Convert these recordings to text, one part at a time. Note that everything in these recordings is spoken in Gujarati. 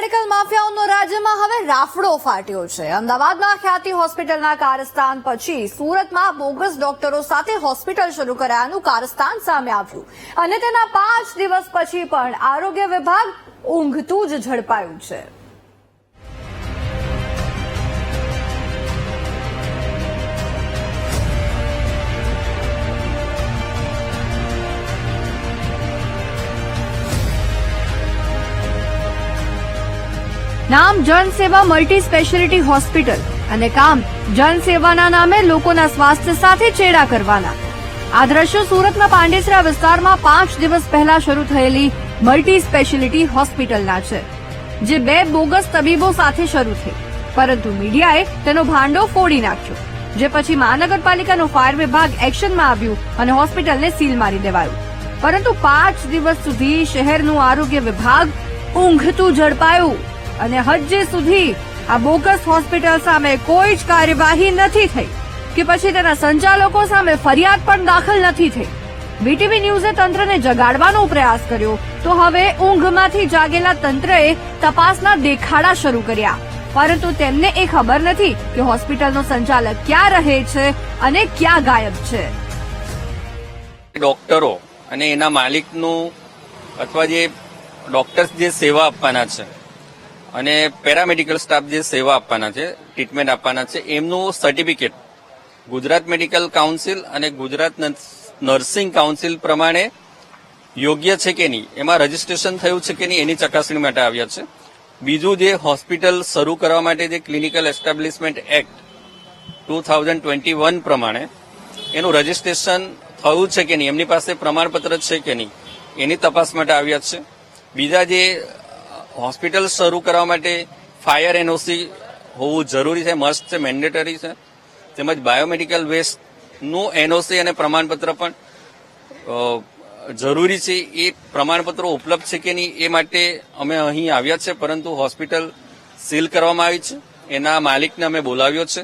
મેડિકલ માફિયાઓનો રાજ્યમાં હવે રાફડો ફાટ્યો છે. અમદાવાદમાં ખ્યાતિ હોસ્પિટલના કારસ્તાન પછી સુરતમાં બોગસ ડોક્ટરો સાથે હોસ્પિટલ શરૂ કરાયાનું કારસ્તાન સામે આવ્યું. અને તેના પાંચ દિવસ પછી પણ આરોગ્ય વિભાગ ઊંઘતું જ ઝડપાયું છે. નામ જનસેવા મલ્ટી સ્પેશિયાલિટી હોસ્પિટલ અને કામ જનસેવાના નામે લોકોના સ્વાસ્થ્ય સાથે ચેડા કરવાના. આ દ્રશ્યો સુરતના પાંડેસરા વિસ્તારમાં પાંચ દિવસ પહેલા શરૂ થયેલી મલ્ટી સ્પેશિયાલિટી હોસ્પિટલના છે, જે બે બોગસ તબીબો સાથે શરૂ થઈ. પરંતુ મીડિયાએ તેનો ભાંડો ફોડી નાખ્યો, જે પછી મહાનગરપાલિકાનો ફાયર વિભાગ એક્શનમાં આવ્યું અને હોસ્પિટલને સીલ મારી દેવાયું. પરંતુ પાંચ દિવસ સુધી શહેરનું આરોગ્ય વિભાગ ઊંઘતું ઝડપાયું. અને હજી સુધી આ બોગસ હોસ્પિટલ સામે કોઈ જ કાર્યવાહી નથી થઈ. કે પછી તેના સંચાલકો સામે ફરિયાદ પણ દાખલ નથી થઈ. બીટીવી ન્યૂઝે તંત્રને જગાડવાનો પ્રયાસ કર્યો. તો હવે ઊંઘમાંથી જાગેલા તંત્રએ તપાસના દેખાડા શરૂ કર્યા. પરંતુ તેમને એ ખબર નથી કે હોસ્પિટલનો સંચાલક ક્યાં રહે છે અને ક્યાં ગાયબ છે. ડોક્ટરો અને એના માલિકનું અથવા જે ડોક્ટર્સ જે સેવા આપવાના છે અને પેરામેડિકલ સ્ટાફ જે સેવા આપવાના છે ટ્રીટમેન્ટ આપવાના છે, એમનું સર્ટિફિકેટ ગુજરાત મેડિકલ કાઉન્સિલ અને ગુજરાત નર્સિંગ કાઉન્સિલ પ્રમાણે યોગ્ય છે કે નહીં, એમાં રજીસ્ટ્રેશન થયું છે કે નહીં એની ચકાસણી માટે આવ્યા છે. બીજું જે હોસ્પિટલ શરૂ કરવા માટે જે clinical establishment act two thousand twenty one પ્રમાણે એનું રજીસ્ટ્રેશન થયું છે કે નહીં, એમની પાસે પ્રમાણપત્ર છે કે નહીં, એની તપાસ માટે આવ્યા છે. બીજા જે હોસ્પિટલ શરૂ કરવા માટે ફાયર એનઓસી હોવું જરૂરી છે મસ્ટ છે મેન્ડેટરી છે. તેમજ બાયોમેડિકલ વેસ્ટનું એનઓસી અને પ્રમાણપત્ર પણ જરૂરી છે. એ પ્રમાણપત્રો ઉપલબ્ધ છે કે નહીં એ માટે અમે અહીં આવ્યા છે, પરંતુ હોસ્પિટલ સીલ કરવામાં આવી છે. એના માલિકને અમે બોલાવ્યો છે.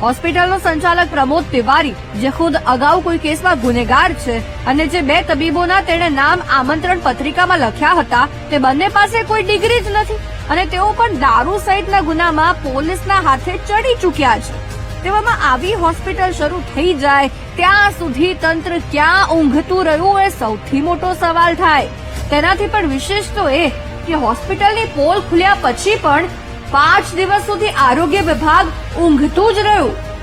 હોસ્પિટલનો સંચાલક પ્રમોદ તિવારી, જે ખુદ અગાઉ કોઈ કેસમાં ગુનેગાર છે અને જે બે તબીબોના તેણે નામ આમંત્રણ પત્રિકામાં લખ્યા હતા, તે બંને પાસે કોઈ ડિગ્રી જ નથી અને તેઓ પણ દારૂ સહિતના ગુનામાં પોલીસના હાથે ચડી ચૂક્યા છે. તેવામાં આવી હોસ્પિટલ શરૂ થઈ જાય, ત્યાં સુધી તંત્ર ક્યાં ઊંઘતું રહ્યું એ સૌથી મોટો સવાલ થાય. તેનાથી પણ વિશેષ તો એ કે હોસ્પિટલની પોલ ખુલ્યા પછી પણ પાંચ દિવસ સુધી આરોગ્ય વિભાગ ઊંઘતું જ રહ્યું.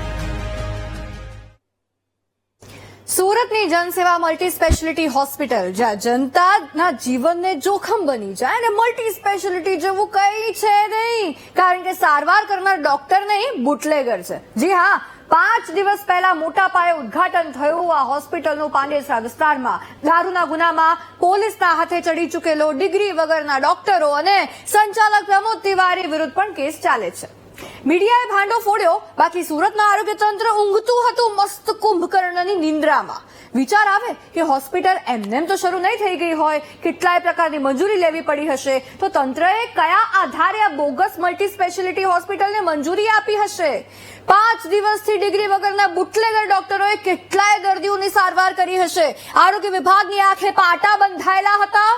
સુરતની જનસેવા મલ્ટી સ્પેશિયાલિટી હોસ્પિટલ, જ્યાં જનતાના જીવનને જોખમ બની જાય અને મલ્ટી સ્પેશિયાલિટી જેવું કંઈ છે નહીં. કારણ કે સારવાર કરનાર ડોક્ટર નહીં, બુટલેગર છે. જી હા, પાંચ દિવસ પહેલા મોટા પાયે ઉદ્ઘાટન થયું આ હોસ્પિટલનું પાંડેસરા વિસ્તારમાં. દારૂના ગુનામાં પોલીસના હાથે ચડી ચૂકેલો ડિગ્રી વગરના ડોક્ટરો અને સંચાલક પ્રમોદ તિવારી વિરુદ્ધ પણ કેસ ચાલે છે. મીડિયાએ ભાંડો ફોડ્યો. બાકી સુરતના આરોગ્ય તંત્ર ઊંઘતું હતું મસ્ત કુંભકર્ણની નિંદ્રામાં. વિચાર આવે કે હોસ્પિટલ એમનેમ તો શરૂ નહીં થઈ ગઈ હોય. કેટલાય પ્રકારની મંજૂરી લેવી પડી હશે. તો તંત્રએ કયા આધારે આ બોગસ મલ્ટી સ્પેશિયાલિટી હોસ્પિટલને મંજૂરી આપી હશે? પાંચ દિવસથી ડિગ્રી વગરના બુટલેગર ડોક્ટરોએ કેટલાય દર્દીઓની સારવાર કરી હશે. આરોગ્ય વિભાગની આંખે પાટા બંધાયેલા હતા.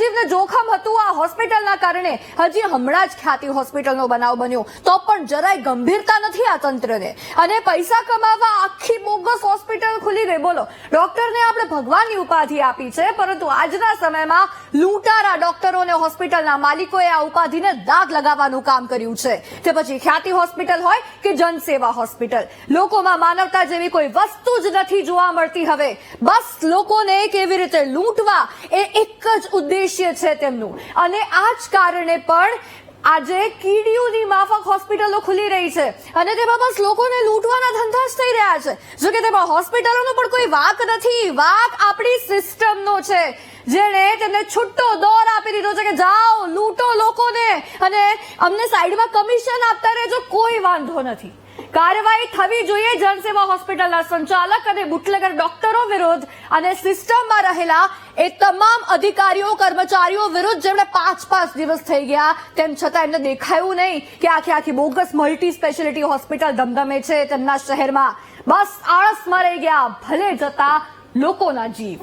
જીવને જોખમ હતું આ હોસ્પિટલના કારણે. હજી હમણાં જ ખ્યાતિ હોસ્પિટલનો બનાવ બન્યો. તો પણ જરાય ગંભીરતા નથી આ તંત્રને. અને પૈસા કમાવા આખી બોગસ હોસ્પિટલ ખુલી ગઈ. બોલો, ડોક્ટરને આપણે ભગવાનની ઉપાધિ આપી છે, પરંતુ આજના સમયમાં લૂંટારા ડોક્ટરો અને હોસ્પિટલના માલિકોએ આ ઉપાધિને દાગ લગાવવાનું કામ કર્યું છે. તે પછી ખ્યાતિ હોસ્પિટલ હોય કે જનસેવા હોસ્પિટલ? લોકોમાં માનવતા જેવી કોઈ વસ્તુ જ નથી જોવા મળતી હવે. બસ લોકોને કેવી રીતે લૂંટવા એ એક જ ઉદ્દેશ્ય છે તેમનું. અને આ જ કારણે પણ આજે કીડીયુની માફક હોસ્પિટલો ખુલી રહી છે. અને તેમાં બસ લોકોને લૂંટવાના ધંધા જ થઈ રહ્યા છે. જો કે તેમાં હોસ્પિટલોનો પણ કોઈ વાક નથી. વાક આપણી સિસ્ટમનો છે. જેણે તેમને છૂટો દોર આપી દીધો છે કે જાઓ, લૂંટો લોકોને. અને અમને સાઈડમાં કમિશન આપતા રહેજો, કોઈ વાંધો નથી. કાર્યવાહી થવી જોઈએ જનસેવા હોસ્પિટલના સંચાલક અને બુટલેગર ડોક્ટરો વિરુદ્ધ અને સિસ્ટમમાં રહેલા એ તમામ અધિકારીઓ, કર્મચારીઓ વિરુદ્ધ જેમણે પાંચ પાંચ દિવસ થઈ ગયા, તેમ છતાં એમને દેખાયું નહીં કે આખી આખી બોગસ મલ્ટી સ્પેશિયાલિટી હોસ્પિટલ ધમધમે છે તેમના શહેરમાં. બસ આળસમાં રહી ગયા, ભલે જતા લોકોના જીવ.